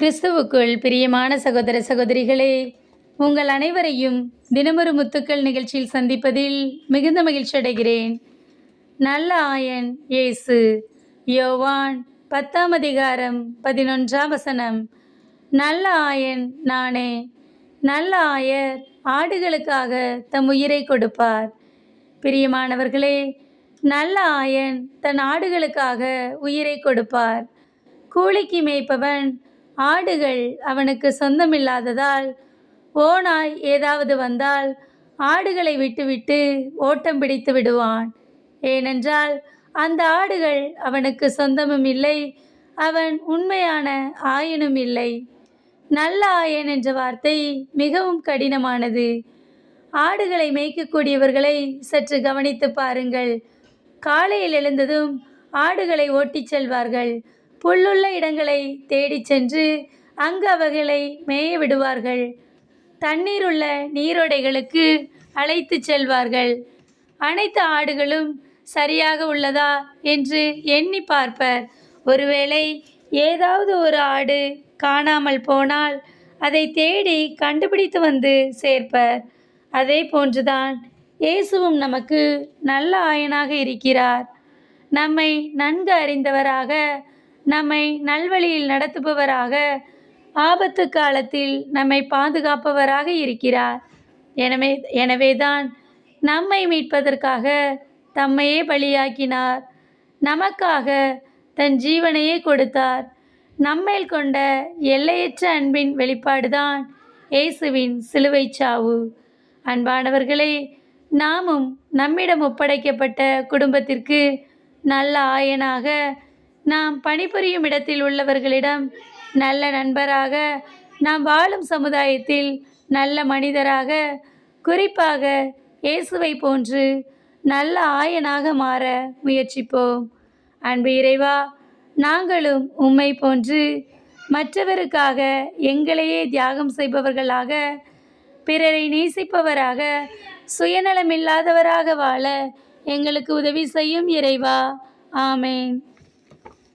கிறிஸ்துவுக்குள் பிரியமான சகோதர சகோதரிகளே உங்கள் அனைவரையும் தினமொரு முத்துக்கள் நிகழ்ச்சியில் சந்திப்பதில் மிகுந்த மகிழ்ச்சி அடைகிறேன். நல்ல ஆயன் இயேசு யோவான் பத்தாம் அதிகாரம் பதினொன்றாம் வசனம். நல்ல ஆயன் நானே நல்ல ஆயர் ஆடுகளுக்காக தம் உயிரை கொடுப்பார். பிரியமானவர்களே நல்ல ஆயன் தன் ஆடுகளுக்காக உயிரை கொடுப்பார். கூலிக்கு மேய்ப்பவன் ஆடுகள் அவனுக்கு சொந்தமில்லாததால் ஓனாய் ஏதாவது வந்தால் ஆடுகளை விட்டுவிட்டு ஓட்டம் பிடித்து விடுவான். ஏனென்றால் அந்த ஆடுகள் அவனுக்கு சொந்தமும் இல்லை அவன் உண்மையான ஆயனும் இல்லை. நல்ல ஆயன் என்ற வார்த்தை மிகவும் கடினமானது. ஆடுகளை மேய்க்கக்கூடியவர்களை சற்று கவனித்து பாருங்கள். காலையில் எழுந்ததும் ஆடுகளை ஓட்டிச் செல்வார்கள். புல்லுள்ள இடங்களை தேடிச் சென்று அங்கு அவைகளை மேய விடுவார்கள். தண்ணீருள்ள நீரோடைகளுக்கு அழைத்துச் செல்வார்கள். அனைத்து ஆடுகளும் சரியாக உள்ளதா என்று எண்ணி பார்ப்பர். ஒருவேளை ஏதாவது ஒரு ஆடு காணாமல் போனால் அதை தேடி கண்டுபிடித்து வந்து சேர்ப்பர். அதே போன்றுதான் இயேசுவும் நமக்கு நல்ல ஆயனாக இருக்கிறார். நம்மை நன்கு அறிந்தவராக நம்மை நல்வழியில் நடத்துபவராக ஆபத்து காலத்தில் நம்மை பாதுகாப்பவராக இருக்கிறார். எனவே எனவேதான் நம்மை மீட்பதற்காக தம்மையே பலியாக்கினார். நமக்காக தன் ஜீவனையே கொடுத்தார். நம்மேல் கொண்ட எல்லையற்ற அன்பின் வெளிப்பாடுதான் இயேசுவின் சிலுவைச் சாவு. அன்பானவர்களே நாமும் நம்மிடம் ஒப்படைக்கப்பட்ட குடும்பத்திற்கு நல்ல ஆயனாக நாம் பணிபுரியும் இடத்தில் உள்ளவர்களிடம் நல்ல நண்பராக நாம் வாழும் சமுதாயத்தில் நல்ல மனிதராக குறிப்பாக இயேசுவை போன்று நல்ல ஆயனாக மாற முயற்சிப்போம். அன்பு இறைவா நாங்களும் உம்மை போன்று மற்றவருக்காக எங்களையே தியாகம் செய்பவர்களாக பிறரை நேசிப்பவராக சுயநலமில்லாதவராக வாழ எங்களுக்கு உதவி செய்யும் இறைவா. ஆமேன்.